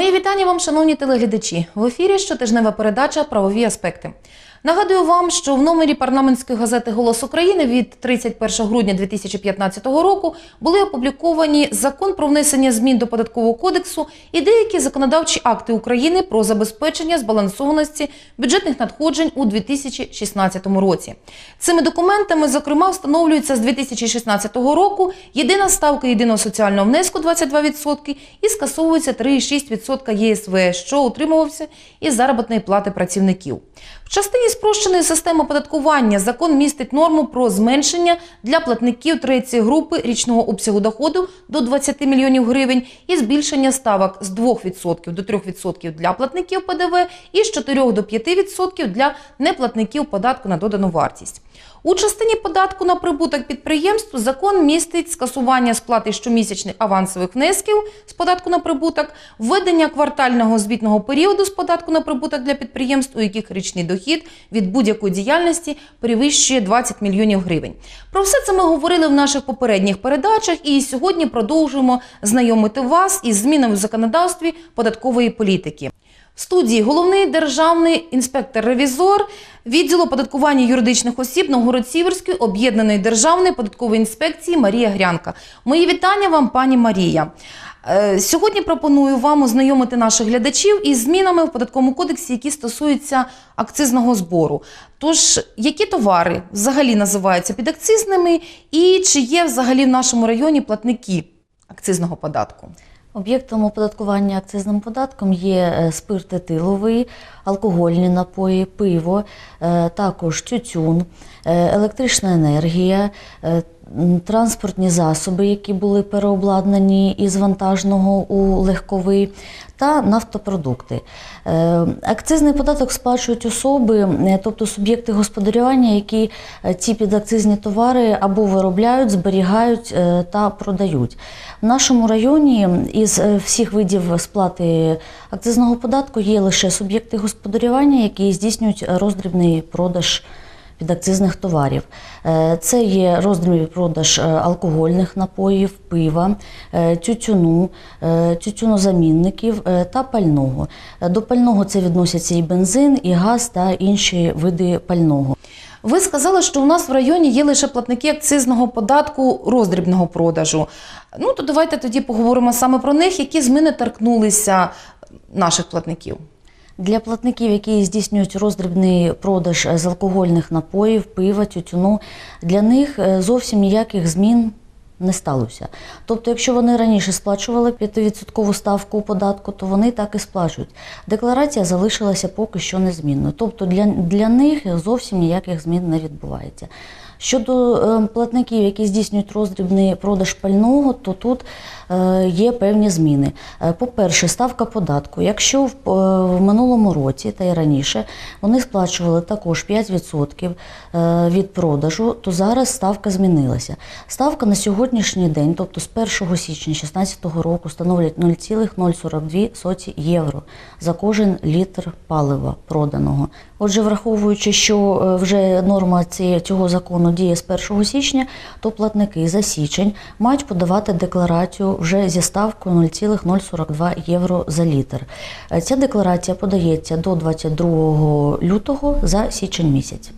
Мої вітання вам, шановні телеглядачі. В ефірі щотижнева передача Правові аспекти. Нагадую вам, що в номері парламентської газети Голос України від 31 грудня 2015 року були опубліковані закон про внесення змін до податкового кодексу і деякі законодавчі акти України про забезпечення збалансованості бюджетних надходжень у 2016 році. Цими документами, зокрема, встановлюється з 2016 року єдина ставка єдиного соціального внеску 22% і скасовується 3,6% ЄСВ, що утримувався із заробітної плати працівників. В частині спрощеної системи оподаткування закон містить норму про зменшення для платників третьої групи річного обсягу доходу до 20 мільйонів гривень і збільшення ставок з 2% до 3% для платників ПДВ і з 4 до 5% для неплатників податку на додану вартість. У частині податку на прибуток підприємств закон містить скасування сплати щомісячних авансових внесків з податку на прибуток, введення квартального звітного періоду з податку на прибуток для підприємств, у яких річний дохід від будь-якої діяльності перевищує 20 мільйонів гривень. Про все це ми говорили в наших попередніх передачах, і сьогодні продовжуємо знайомити вас із змінами в законодавстві податкової політики. В студії головний державний інспектор-ревізор відділу оподаткування юридичних осіб Новгород-Сіверської об'єднаної державної податкової інспекції Марія Грянка. Мої вітання вам, пані Марія. Е, Сьогодні пропоную вам ознайомити наших глядачів із змінами в податковому кодексі, які стосуються акцизного збору. Тож, які товари взагалі називаються підакцизними, і чи є взагалі в нашому районі платники акцизного податку? Об'єктом оподаткування акцизним податком є е, спирт етиловий, алкогольні напої, пиво, е, також тютюн, е, електрична енергія, е, транспортні засоби, які були переобладнані із вантажного у легковий, та нафтопродукти. Акцизний податок сплачують особи, тобто суб'єкти господарювання, які ці підакцизні товари або виробляють, зберігають та продають. В нашому районі із всіх видів сплати акцизного податку є лише суб'єкти господарювання, які здійснюють роздрібний продаж підакцизних товарів. Е, Це є роздрібний продаж е, алкогольних напоїв, пива, е, тютюну, тютюнозамінників та пального. До пального це відносяться і бензин, і газ та інші види пального. Ви сказали, що у нас в районі є лише платники акцизного податку роздрібного продажу. Ну то давайте тоді поговоримо саме про них, які зміни торкнулися наших платників. Для платників, які здійснюють роздрібний продаж з алкогольних напоїв, пива, тютюну, для них е, зовсім ніяких змін не сталося. Тобто, якщо вони раніше сплачували 5% ставку податку, то вони так і сплачують. Декларація залишилася поки що незмінною. Тобто для, для них зовсім ніяких змін не відбувається. Щодо е, платників, які здійснюють роздрібний продаж пального, то тут е, є певні зміни. Е, По-перше, ставка податку. Якщо в, е, минулому році та й раніше вони сплачували також 5% е, від продажу, то зараз ставка змінилася. Ставка на сьогоднішній день, тобто з 1 січня 2016 року, становить 0,042 євро за кожен літр палива проданого. Отже, враховуючи, що вже норма цього закону діє з 1 січня, то платники за січень мають подавати декларацію вже зі ставкою 0,042 євро за літр. Ця декларація подається до 22 лютого за січень місяць.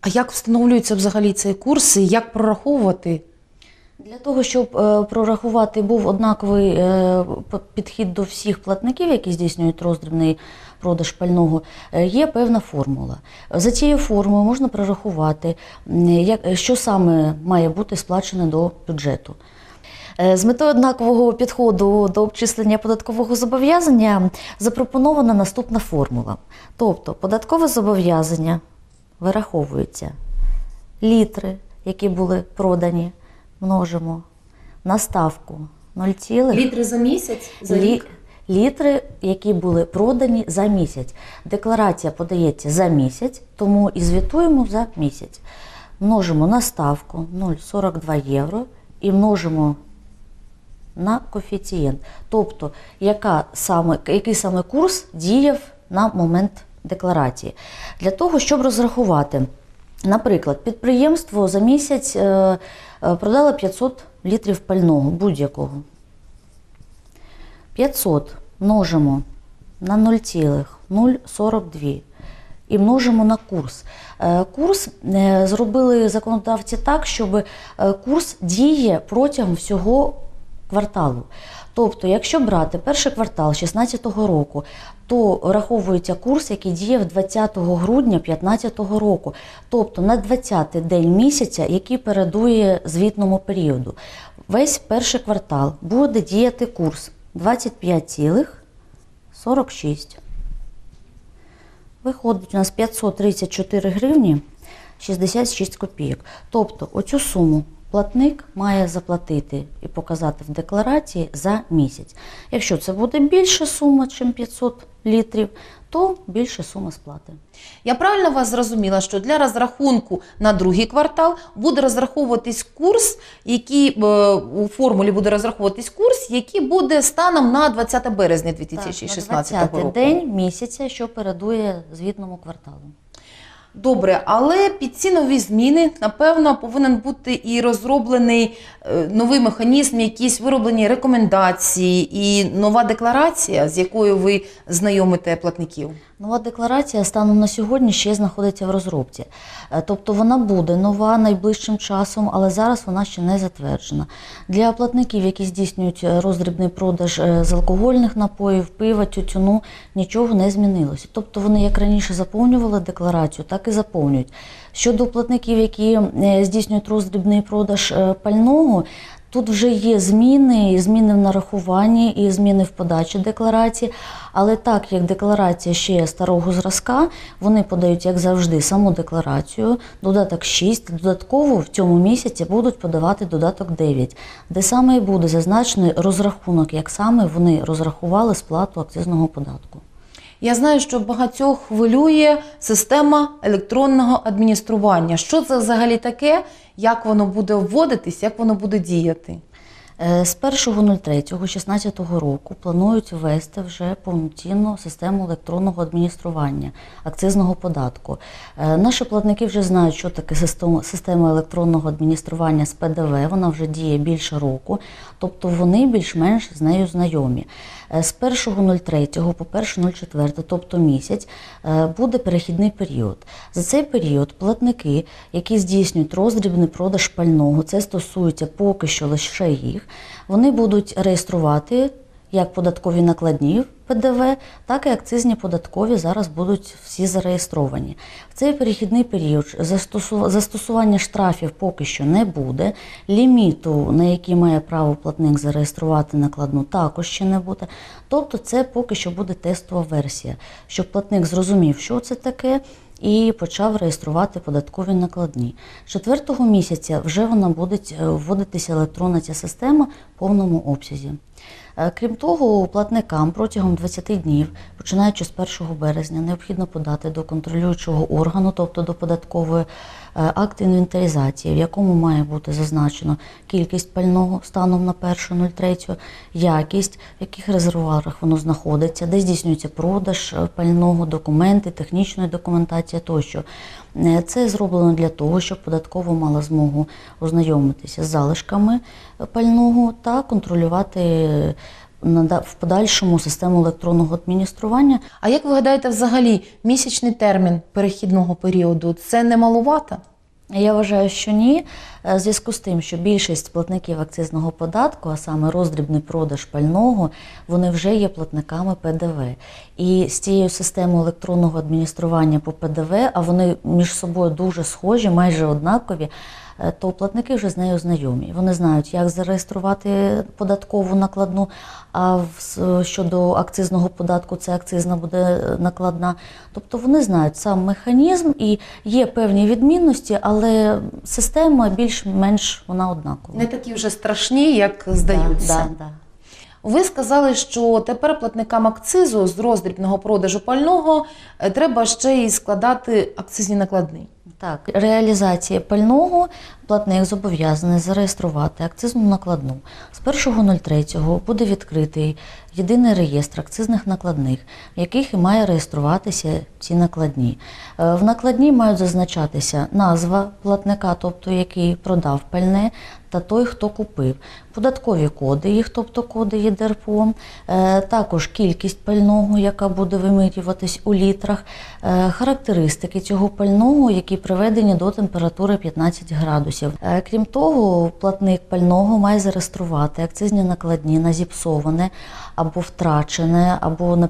А як встановлюється взагалі цей курс і як прораховувати? Для того, щоб е, прорахувати був однаковий е, підхід до всіх платників, які здійснюють роздрібний продаж пального, е, є певна формула. За цією формулою можна прорахувати, що саме має бути сплачено до бюджету. Е, З метою однакового підходу до обчислення податкового зобов'язання запропонована наступна формула. Тобто податкове зобов'язання вираховується літри, які були продані, множимо на ставку 0, Літри за місяць? Лі... Літри, які були продані за місяць. Декларація подається за місяць, тому і звітуємо за місяць. Множимо на ставку 0,42 євро і множимо на коефіцієнт. Тобто, яка саме, який саме курс діяв на момент декларації. Для того, щоб розрахувати, наприклад, підприємство за місяць е, е, продало 500 літрів пального будь-якого. 500 множимо на 0,042 і множимо на курс. Е, Курс е, зробили законодавці так, щоб е, курс діє протягом всього кварталу. Тобто, якщо брати перший квартал 2016 року, то раховується курс, який діяв 20 грудня 2015 року, тобто на 20-й день місяця, який передує звітному періоду. Весь перший квартал буде діяти курс 25,46. Виходить у нас 534 гривні 66 копійок. Тобто оцю суму платник має заплатити і показати в декларації за місяць. Якщо це буде більша сума, ніж 500 літрів, то більше сума сплати. Я правильно вас зрозуміла, що для розрахунку на другий квартал буде розраховуватись курс, який е, у формулі буде розраховуватись курс, який буде станом на 20 березня 2016 Так, на року. 20 день місяця, що передує звітному кварталу. Добре, але під ці нові зміни, напевно, повинен бути і розроблений е, новий механізм, якісь вироблені рекомендації і нова декларація, з якою ви знайомите платників. Нова декларація станом на сьогодні ще знаходиться в розробці. Е, Тобто вона буде нова найближчим часом, але зараз вона ще не затверджена. Для платників, які здійснюють е, роздрібний продаж з алкогольних напоїв, пива, тютюну, нічого не змінилося. Тобто вони як раніше заповнювали декларацію, так і заповнюють. Щодо платників, які е, здійснюють роздрібний продаж е, пального, Тут вже є зміни, і зміни в нарахуванні, і зміни в подачі декларації. Але так як декларація ще є старого зразка, вони подають, як завжди, саму декларацію, додаток 6, додатково в цьому місяці будуть подавати додаток 9, де саме і буде зазначений розрахунок, як саме вони розрахували сплату акцизного податку. Я знаю, що багатьох хвилює система електронного адміністрування. Що це взагалі таке? Як воно буде вводитись, як воно буде діяти? Е, З 1.03.16 року планують ввести вже повноцінну систему електронного адміністрування акцизного податку. Е, Наші платники вже знають, що таке система, система електронного адміністрування з ПДВ. Вона вже діє більше року, тобто вони більш-менш з нею знайомі. Е, З 1.03 по 1.04, тобто місяць, е, буде перехідний період. За цей період платники, які здійснюють роздрібний продаж пального, це стосується поки що лише їх, вони будуть реєструвати як податкові накладні ПДВ, так і акцизні податкові зараз будуть всі зареєстровані. В цей перехідний період застосування штрафів поки що не буде. Ліміту, на який має право платник зареєструвати накладну, також ще не буде. Тобто, це поки що буде тестова версія, щоб платник зрозумів, що це таке. І почав реєструвати податкові накладні. Четвертого місяця вже вона буде е, вводитися електронна ця система в повному обсязі. Е, Крім того, платникам протягом 20 днів, починаючи з 1 березня, необхідно подати до контролюючого органу, тобто до податкової, е, акт інвентаризації, в якому має бути зазначено кількість пального станом на 1.03, якість, в яких резервуарах воно знаходиться, де здійснюється продаж е, пального, документи, технічної документації тощо. Е, Це зроблено для того, щоб податково мала змогу ознайомитися з залишками пального та контролювати е, в подальшому систему електронного адміністрування. А як ви гадаєте, взагалі місячний термін перехідного періоду це не малувато? Я вважаю, що ні. Е, В зв'язку з тим, що більшість платників акцизного податку, а саме роздрібний продаж пального, вони вже є платниками ПДВ. І з цією системою електронного адміністрування по ПДВ, а вони між собою дуже схожі, майже однакові. е, То платники вже з нею знайомі. Вони знають, як зареєструвати податкову накладну. А щодо акцизного податку, це акцизна буде е, накладна. Тобто вони знають сам механізм і є певні відмінності, але система більш-менш вона однакова. Не такі вже страшні, як здаються. Да, да, да. Ви сказали, що тепер платникам акцизу з роздрібного продажу пального е, треба ще й складати акцизні накладні. Так, реалізація пального платник зобов'язаний зареєструвати акцизну накладну. З 1.03 буде відкритий єдиний реєстр акцизних накладних, в яких і має реєструватися ці накладні. Е, В накладні мають зазначатися назва платника, тобто який продав пальне, та той, хто купив, податкові коди їх, тобто коди ЄДРПО, е, також кількість пального, яка буде вимірюватись у літрах, е, характеристики цього пального, які приведені до температури 15 градусів. Е, Крім того, платник пального має зареєструвати акцизні накладні на зіпсоване або втрачене, або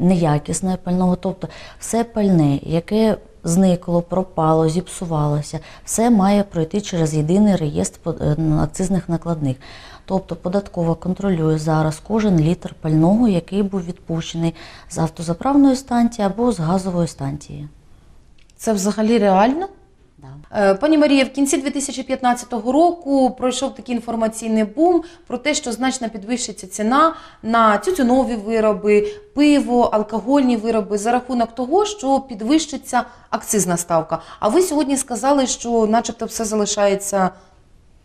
неякісне пального, тобто все пальне, яке зникло, пропало, зіпсувалося, все має пройти через єдиний реєстр е, акцизних накладних. Тобто податкова контролює зараз кожен літр пального, який був відпущений з автозаправної станції або з газової станції. Це взагалі реально? Да. Е, Пані Марія, в кінці 2015 року пройшов такий інформаційний бум про те, що значно підвищиться ціна на тютюнові вироби, пиво, алкогольні вироби за рахунок того, що підвищиться акцизна ставка. А ви сьогодні сказали, що, начебто, все залишається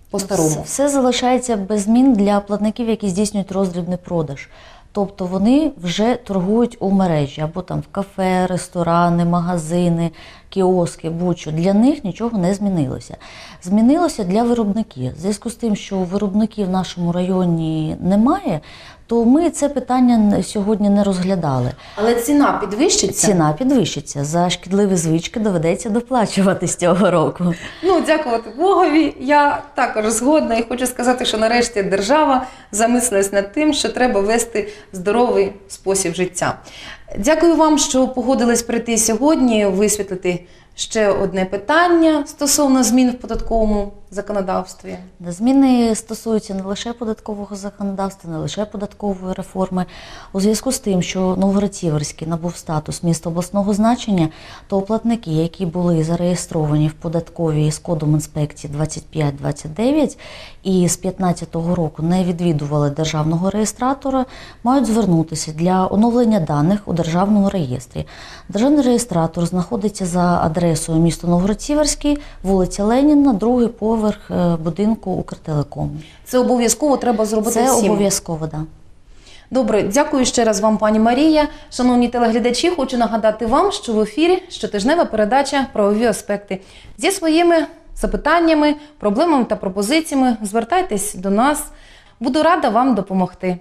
по-старому. Все, все залишається без змін для платників, які здійснюють роздрібний продаж. Тобто вони вже торгують у мережі або там в кафе, ресторани, магазини, кіоски, будь-що. Для них нічого не змінилося. Змінилося для виробників. В зв'язку з тим, що виробників в нашому районі немає, то ми це питання сьогодні не розглядали. Але ціна підвищиться. Ціна підвищиться. За шкідливі звички доведеться доплачувати з цього року. Ну, дякувати Богові. Я також згодна і хочу сказати, що нарешті держава замислилась над тим, що треба вести здоровий спосіб життя. Дякую вам, що погодились прийти сьогодні, висвітлити ще одне питання стосовно змін в податковому законодавстві. Зміни стосуються не лише податкового законодавства, не лише податкової реформи. У зв'язку з тим, що Новгород-Сіверський набув статус міста обласного значення, то платники, які були зареєстровані в податковій з кодом інспекції 2529 і з 2015 року не відвідували державного реєстратора, мають звернутися для оновлення даних у державному реєстрі. Державний реєстратор знаходиться за адресою місто Новгород-Сіверський, вулиця Леніна, другий поверх е, будинку Укртелекому. Це обов'язково треба зробити Це всім. обов'язково, да. Добре, дякую ще раз вам, пані Марія. Шановні телеглядачі, хочу нагадати вам, що в ефірі щотижнева передача правові аспекти зі своїми запитаннями, проблемами та пропозиціями. Звертайтесь до нас. Буду рада вам допомогти.